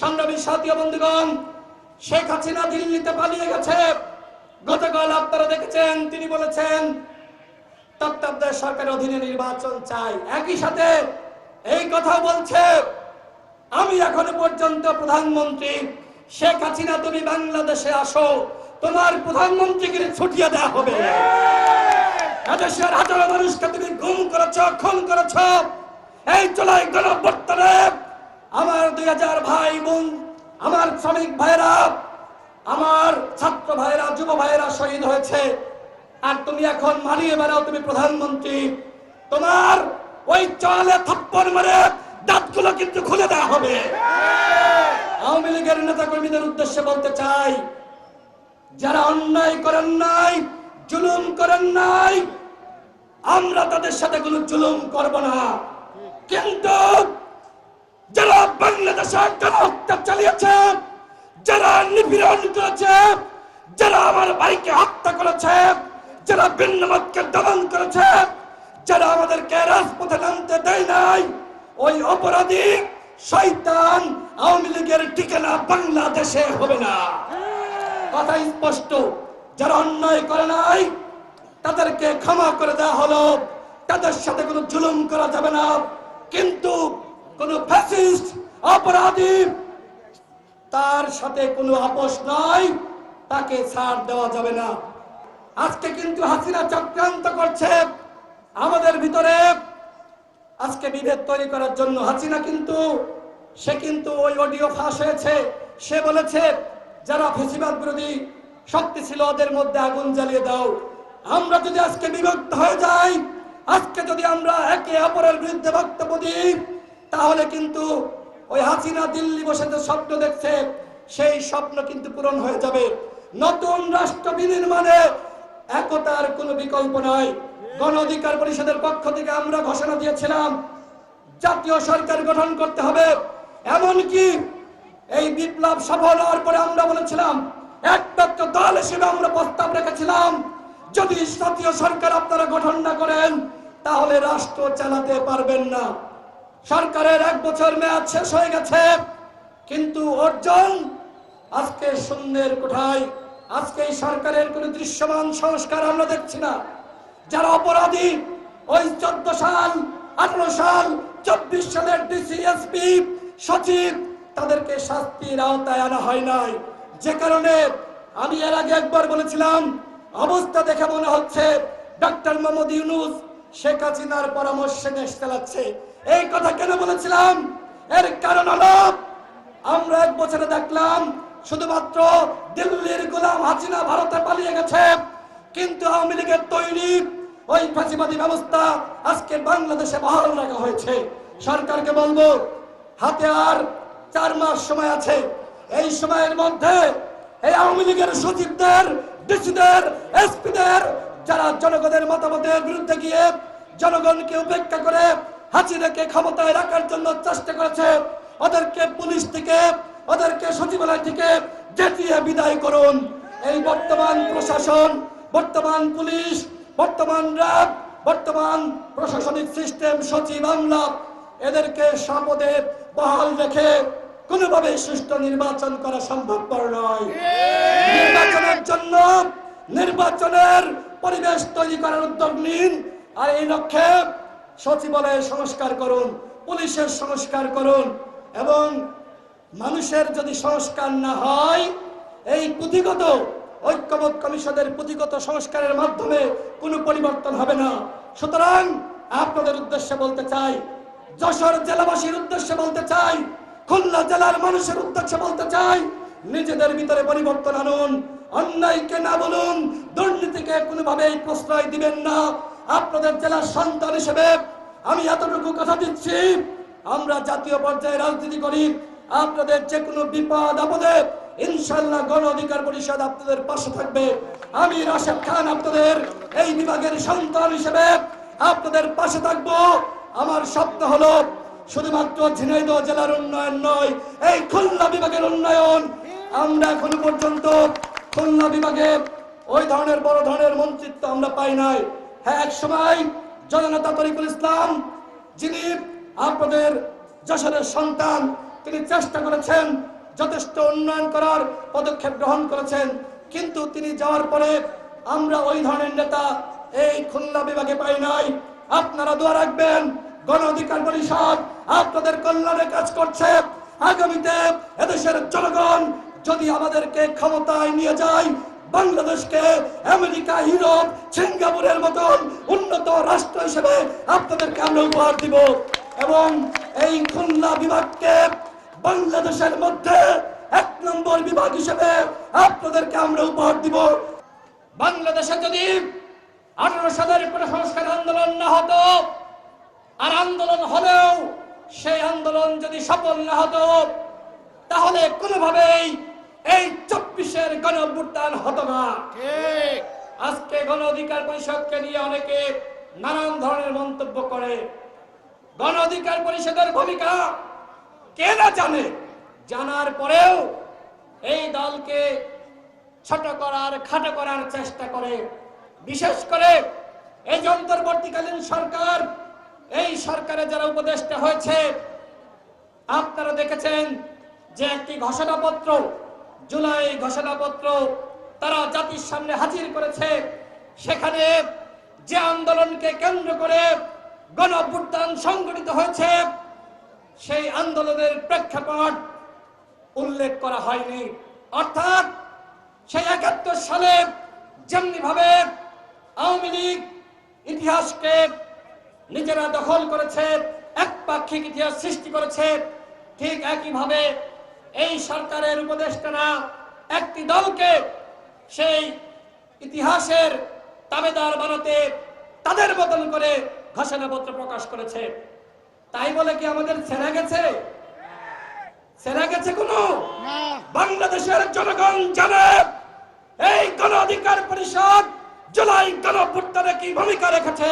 সংগ্রামী সাথী বন্ধুগণ, শেখ হাসিনা দিল্লিতে পালিয়ে গেছে। গতকাল আপনারা দেখেছেন, তিনি বলেছেন, তত্ত্বাবধায়ক সরকারের অধীনে নির্বাচন চাই। একই সাথে এই কথা বলছে, আমি এখনও পর্যন্ত প্রধানমন্ত্রী, শেখ হাসিনা, তুমি বাংলাদেশে আসো, তোমার প্রধানমন্ত্রীকে ছুটিয়ে দেওয়া হবে। মানুষকে তুমি গুম করেছ, খুন করেছ, এই চলাই গণবর্তনে আমার দুই হাজার ভাই বোন, আমার শ্রমিক ভাইরা আমার ছাত্র ভাইরা যুব ভাইরা শহীদ হয়েছে। আর তুমি এখন মানিয়ে বেড়াও, তুমি প্রধানমন্ত্রী। তোমার ওই চলে থাপ্পড় মেরে দাঁতগুলো কিন্তু খুলে দেওয়া হবে। আওয়ামী লীগের নেতা কর্মীদের উদ্দেশ্যে বলতে চাই, যারা অন্যায় করেন নাই, জুলুম করেন নাই, আমরা তাদের সাথে কোনো জুলুম করব না। কিন্তু যারা বাংলাদেশে গণহত্যা চালিয়েছে, যারা নিপীড়ন করেছে, যারা আমার ভাইকে হত্যা করেছে, যারা ভিন্নমতকে দমন করেছে, যারা আমাদেরকে রাজপথে নামতে দেয় নাই, ওই অপরাধী শয়তান আওয়ামী লীগের ঠিকানা বাংলাদেশে হবে না। কথা স্পষ্ট, যারা অন্যায় করে নাই, তাদেরকে ক্ষমা করে দেওয়া হলো, তাদের সাথে কোনো জুলুম করা যাবে না। কিন্তু কোন ফ্যাসিস্ট অপরাধী তার সাথে কোনো আপোষ নাই, তাকে ছাড় দেওয়া যাবে না। আজকে কিন্তু হাসিনা চক্রান্ত করছে। আমাদের ভিতরে আজকে বিভেদ তৈরি করার জন্য হাসিনা কিন্তু, সে কিন্তু ওই অডিও ফাঁস হয়েছে। সে বলেছে, যারা ফেসিবাদ বিরোধী, শক্তি ছিল ওদের মধ্যে আগুন জ্বালিয়ে দাও। আমরা যদি আজকে বিভক্ত হয়ে যাই, আজকে যদি আমরা একে অপরের বিরুদ্ধে বক্তব্য দিই তাহলে কিন্তু ওই হাসিনা দিল্লি বসে যে স্বপ্ন দেখছে, সেই স্বপ্ন কিন্তু পূরণ হয়ে যাবে। নতুন রাষ্ট্র বিনির্মাণে একতার কোনো বিকল্প নাই। গণ অধিকার পরিষদের পক্ষ থেকে আমরা ঘোষণা দিয়েছিলাম, জাতীয় সরকার গঠন করতে হবে। এমনকি এই বিপ্লব সফল হওয়ার পরে আমরা বলেছিলাম, একমাত্র দল হিসেবে আমরা প্রস্তাব রেখেছিলাম, যদি জাতীয় সরকার আপনারা গঠন না করেন, তাহলে রাষ্ট্র চালাতে পারবেন না। সরকারের এক বছর মেয়াদ শেষ হয়ে গেছে, কিন্তু অর্জন আজকে শূন্যের কোঠায়। আজকে এই সরকারের কোন দৃশ্যমান সংস্কার আমরা দেখছি না। যারা অপরাধী, ওই চোদ্দ সাল, আঠারো সাল, চব্বিশ সালের ডিসিএসপি সচিব, তাদেরকে শাস্তির আওতায় আনা হয় নাই। যে কারণে আমি এর আগে একবার বলেছিলাম, অবস্থা দেখে মনে হচ্ছে ডক্টর মোহাম্মদ ইউনুস শেখ হাসিনার পরামর্শে দেশ চালাচ্ছে। এই কথা কেন বলেছিলাম? এর কারণ হলো, আমরা এক বছরে দেখলাম, শুধুমাত্র দিল্লির গোলাম হাসিনা ভারতে পালিয়ে গেছে। কিন্তু আওয়ামী লীগের তৈরি ওই ফাঁসিবাদী ব্যবস্থা আজকে বাংলাদেশে বহাল রাখা হয়েছে। সরকারকে বলব, হাতে আর চার মাস সময় আছে। এই সময়ের মধ্যে এই আওয়ামী লীগের সচিবদের, ডিসিদের, এসপিদের জনগণের মতামতের বিরুদ্ধে গিয়ে জনগণকে উপেক্ষা করে হাসিনাকে ক্ষমতায় রাখার জন্য চেষ্টা করেছে। ওদেরকে পুলিশ থেকে ওদেরকে সচিবালয় থেকে জেটিয়ে বিদায় করুন। এই বর্তমান প্রশাসন বর্তমান পুলিশ বর্তমান র্যাব বর্তমান প্রশাসনিক সিস্টেম সচিব আমলা এদেরকে সাপদে বহাল রেখে কোনোভাবে সুষ্ঠু নির্বাচন করা সম্ভবপর নয়। নির্বাচনের জন্য নির্বাচনের পরিবেশ তৈরি করার উদ্যোগ নিন। আর এই লক্ষ্যে সচিবালয়ের সংস্কার করুন, পুলিশের সংস্কার করুন এবং মানুষের যদি সংস্কার না হয়, এই পুঁথিগত ঐক্যবোধ কমিশনের পুঁথিগত সংস্কারের মাধ্যমে কোনো পরিবর্তন হবে না। সুতরাং আপনাদের উদ্দেশ্যে বলতে চাই, যশোর জেলাবাসীর উদ্দেশ্যে বলতে চাই, খুলনা জেলার মানুষের উদ্দেশ্যে বলতে চাই, নিজেদের ভিতরে পরিবর্তন আনুন। অন্যায়কে না বলুন, দুর্নীতিকে কোনোভাবেই প্রশ্রয় দিবেন না। আপনাদের জেলার সন্তান হিসেবে আমি এতটুকু কথা দিচ্ছি, আমরা জাতীয় পর্যায়ে রাজনীতি করি। আপনাদের যে কোনো বিপদ, আপদে ইনশাল্লাহ গণ অধিকার পরিষদ আপনাদের পাশে থাকবে। আমি রাশেদ খান আপনাদের এই বিভাগের সন্তান হিসেবে আপনাদের পাশে থাকব। আমার স্বপ্ন হলো শুধুমাত্র ঝিনাইদহ জেলার উন্নয়ন নয়, এই খুলনা বিভাগের উন্নয়ন। আমরা এখনও পর্যন্ত খুলনা বিভাগে ওই ধরনের বড় ধরনের মন্ত্রিত্ব আমরা পাই নাই। হ্যাঁ এক সময় জননেতা তরিকুল ইসলাম, যিনি আপনাদের যশোরের সন্তান, তিনি চেষ্টা করেছেন যথেষ্ট উন্নয়ন করার, পদক্ষেপ গ্রহণ করেছেন। কিন্তু তিনি যাওয়ার পরে আমরা ওই ধরনের নেতা এই খুলনা বিভাগে পাই নাই। আপনারা দোয়া রাখবেন, গণ অধিকার পরিষদ আপনাদের কল্যাণে কাজ করছে। আগামীতে এদেশের জনগণ যদি আমাদেরকে ক্ষমতায় নিয়ে যায় বাংলাদেশকে আমেরিকা, ইউরোপ, সিঙ্গাপুরের মতন উন্নত রাষ্ট্র হিসেবে আপনাদেরকে আমরা উপহার দিব। এবং এই খুলনা বিভাগকে বাংলাদেশের মধ্যে এক নম্বর বিভাগ হিসেবে আপনাদেরকে আমরা উপহার দিব। বাংলাদেশে যদি আঠারো সালের সংস্কার আন্দোলন না হতো, আর আন্দোলন হলেও সেই আন্দোলন যদি সফল না হতো, তাহলে কোনোভাবেই এই চব্বিশের গণ অভ্যুত্থান হতো না। আজকে গণ অধিকার পরিষদকে নিয়ে অনেকে নানান ধরনের মন্তব্য করে। গণ অধিকার পরিষদের ভূমিকা কে না জানে? জানার পরেও এই দলকে ছোট করার খাটো করার চেষ্টা করে। বিশেষ করে এই অন্তর্বর্তীকালীন সরকার এই সরকারে যারা উপদেষ্টা হয়েছে আপনারা দেখেছেন যে একটি ঘোষণাপত্র জুলাই ঘোষণাপত্র তারা জাতির সামনে হাজির করেছে। সেখানে যে আন্দোলনকে কেন্দ্র করে গণ সংগঠিত হয়েছে, সেই আন্দোলনের প্রেক্ষাপট উল্লেখ করা হয়নি। অর্থাৎ সেই একাত্তর সালে যেমনি ভাবে আওয়ামী লীগ ইতিহাসকে নিজেরা দখল করেছে, একপাক্ষিক ইতিহাস সৃষ্টি করেছে, ঠিক একইভাবে এই সরকারের উপদেষ্টারা একটি দলকে সেই ইতিহাসের তাবেদার বানাতে তাদের বদল করে ঘোষণাপত্র প্রকাশ করেছে। তাই বলে কি আমাদের ছেড়ে গেছে? ছেড়ে গেছে কোনো? বাংলাদেশের জনগণ জানে এই গণ অধিকার পরিষদ জুলাই গণ কি ভূমিকা রেখেছে?